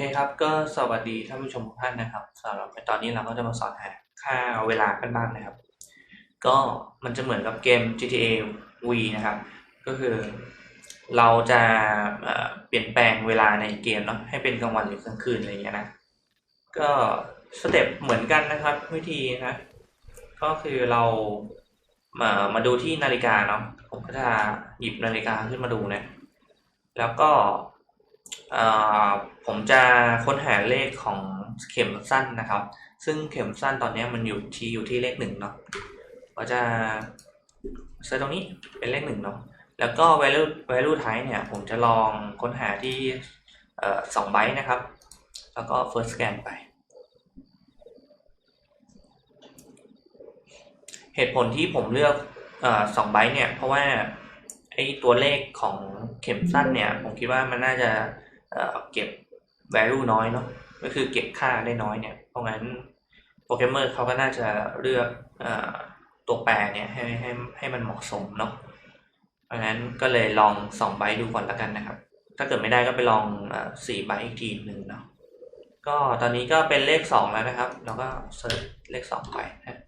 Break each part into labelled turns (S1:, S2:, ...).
S1: เคครับก็สวัสดีท่านผู้ชมทุกท่านนะครับสำหรับในตอนนี้เราก็จะมาสอนหาค่าเวลากันบ้างนะครับ ก็มันจะเหมือนกับเกม GTA V นะครับ ก็คือเราจะเปลี่ยนแปลงเวลาในเกมเนาะให้เป็นกลางวันหรือกลางคืนอะไรอย่างเงี้ยนะก็สเต็ปเหมือนกันนะครับวิธีนะก็คือเรามามาดูที่นาฬิกาเนาะผมก็จะหยิบนาฬิกาขึ้นมาดูนะแล้วก็ ผมจะค้นหาเลขของเข็มสั้นนะครับ ซึ่งเข็มสั้นตอนนี้มันอยู่ที่อยู่ที่เลขหนึ่งเนาะก็จะเซตตรงนี้เป็นเลขหนึ่งเนาะแล้วก็ value value type เนี่ย ผมจะลองค้นหาที่สองไบต์นะครับ แล้วก็ first scan ไป เหตุผลที่ผมเลือกสองไบต์เนี่ย เพราะว่า ไอตัวเลขของเข็มสั้นเนี่ย ผมคิดว่ามันน่าจะเเก็บ value น้อยเนาะก็คือเก็บค่าได้น้อยเนี่ย เพราะงั้นโปรแกรมเมอร์เขาก็น่าจะเลือกอตัวแปรเนี่ยให้ให้ให้มันเหมาะสมเนาะเพราะงั้นก็เลยลองสองไบต์ดูก่อนล้วกันนะครับ ถ้าเกิดไม่ได้ก็ไปลองสี่ไบต์อีกทีหนึ่งเนาะก็ตอนนี้ก็เป็นเลขสองแล้วนะครับเราก็เซิร์ชเลขสองไปนะ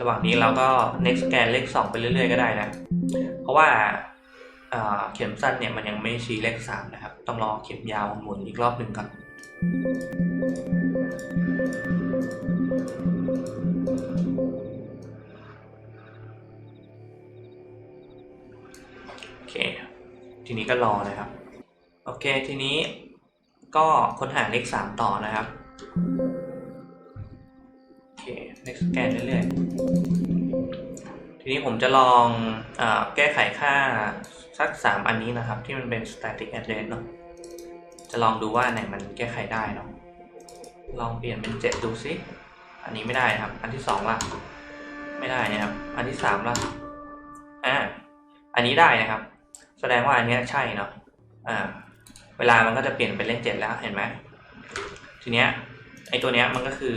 S1: ระหว่างนี้เราก็ next scan เลขสองไปเรื่อยๆ ก็ได้นะ เพราะว่าเอ่อเข็มสั้นเนี่ยมันยังไม่ชี้เลขสามนะครับ ต้องรอเข็มยาวหมุนอีกรอบหนึ่งก่อนโอเค ทีนี้ก็รอนะครับ โอเค ทีนี้ก็ค้นหาเลขสามต่อนะครับ เค next scan เรื่อยๆ ทีนี้ผมจะลองอแก้ไขค่าสักสามอันนี้นะครับ ที่มันเป็น static address เนาะจะลองดูว่าไหนมันแก้ไขได้เนาะลองเปลี่ยนเป็นเจ็ดดูซิ อันนี้ไม่ได้นะครับ อันที่สองล่ะ ไม่ได้นะครับ อันที่สามล่ะ อ่า อันนี้ได้นะครับ แสดงว่าอันนี้ใช่เนาะ อ่า เวลามันก็จะเปลี่ยนเป็นเลขเจ็ดแล้ว เห็นไหมทีเนี้ยไอตัวเนี้ยมันก็คือ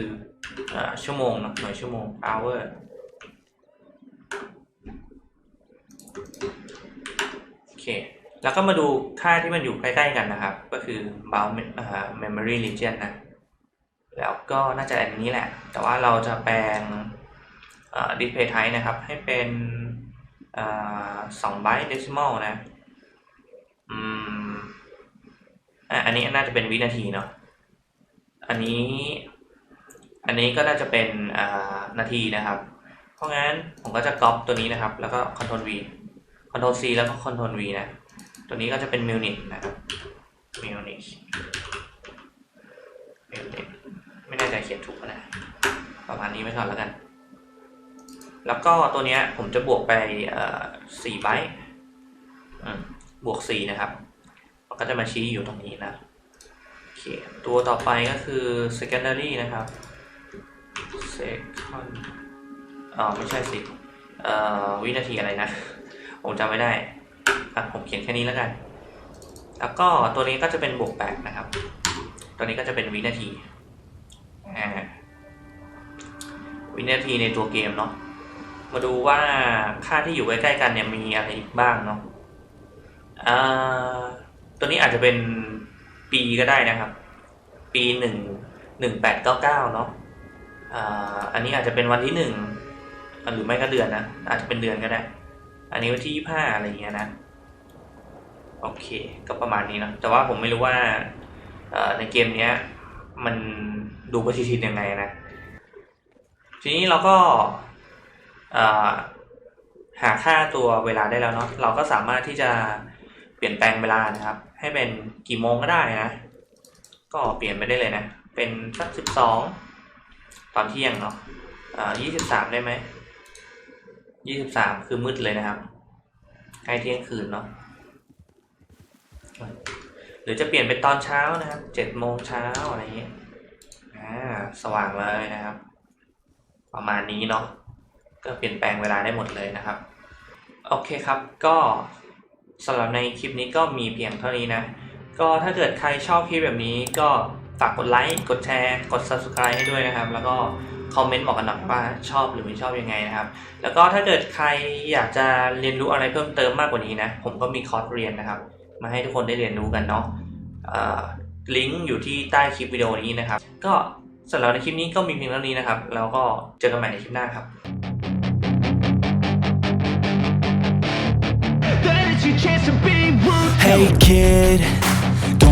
S1: ชั่วโมงเนอะหน่วยชั่วโมง hour โอเค แล้วก็มาดูค่าที่มันอยู่ใกล้ๆกันนะครับ ก็คือ bound memory region นะ แล้วก็น่าจะอันนี้แหละ แต่ว่าเราจะแปลง display type นะครับ ให้เป็นสอง byte decimal นะ อืมอะอันนี้น่าจะเป็นวินาทีเนาะ อันนี้ อันนี้ก็น่าจะเป็นนาทีนะครับ เพราะงั้นผมก็จะก๊อปตัวนี้นะครับ แล้วก็ Ctrl V Ctrl C แล้วก็ Ctrl V นะ ตัวนี้ก็จะเป็น minute นะครับ minute minute ไม่แน่ใจเขียนถูกนะ ประมาณนี้ไว้ก่อนแล้วกัน แล้วก็ตัวนี้ผมจะบวกไปสี่ไบต์บวกสี่นะครับมันก็จะมาชี้อยู่ตรงนี้นะโอเคตัวต่อไปก็คือ secondary นะครับ second อ๋อไม่ใช่สิเอ่อวินาทีอะไรนะ ผมจำไม่ได้อะผมเขียนแค่นี้แล้วกัน แล้วก็ตัวนี้ก็จะเป็นบวกแปดนะครับ ตัวนี้ก็จะเป็นวินาทีอ่าวินาทีในตัวเกมเนาะมาดูว่าค่าที่อยู่ใกล้ๆกันเนี่ยมีอะไรอีกบ้างเนาะตัวนี้อาจจะเป็นปีก็ได้นะครับ ปีหนึ่งหนึ่งแปดเก้าเก้าเนาะ อันนี้อาจจะเป็นวันที่หนึ่งหรือไม่ก็เดือนนะ อาจจะเป็นเดือนก็ได้ อันนี้วันที่ยี่ห้าอะไรอย่างเงี้ยนะ โอเค ก็ประมาณนี้นะ แต่ว่าผมไม่รู้ว่าในเกมเนี้ย มันดูปฏิทินยังไงนะ ทีนี้เราก็หาค่าตัวเวลาได้แล้วเนาะ เราก็สามารถที่จะเปลี่ยนแปลงเวลานะครับ ให้เป็นกี่โมงก็ได้นะ ก็เปลี่ยนไปได้เลยนะ เป็นสักสิบสอง ตอนเที่ยงเนาะยี่สิบสามได้ไหมยี่สิบสามคือมืดเลยนะครับใกล้เที่ยงคืนเนาะหรือจะเปลี่ยนเป็นตอนเช้านะครับเจ็ดโมงเช้าอะไรอย่างเงี้ยอ่าสว่างเลยนะครับ ประมาณนี้เนาะก็เปลี่ยนแปลงเวลาได้หมดเลยนะครับ โอเคครับก็สำหรับในคลิปนี้ก็มีเพียงเท่านี้นะ ก็ถ้าเกิดใครชอบคลิปแบบนี้ก็ ฝากกดไลค์ กดแชร์ กด subscribe ให้ด้วยนะครับ แล้วก็คอมเมนต์บอกกันหน่อยว่าชอบหรือไม่ชอบยังไงนะครับ แล้วก็ถ้าเกิดใครอยากจะเรียนรู้อะไรเพิ่มเติมมากกว่านี้นะ ผมก็มีคอร์สเรียนนะครับ มาให้ทุกคนได้เรียนรู้กันเนาะลิงก์อยู่ที่ใต้คลิปวิดีโอนี้นะครับ ก็สำหรับในคลิปนี้ก็มีเพียงเท่านี้นะครับ แล้วก็เจอกันใหม่ในคลิปหน้าครับ
S2: Hey kid,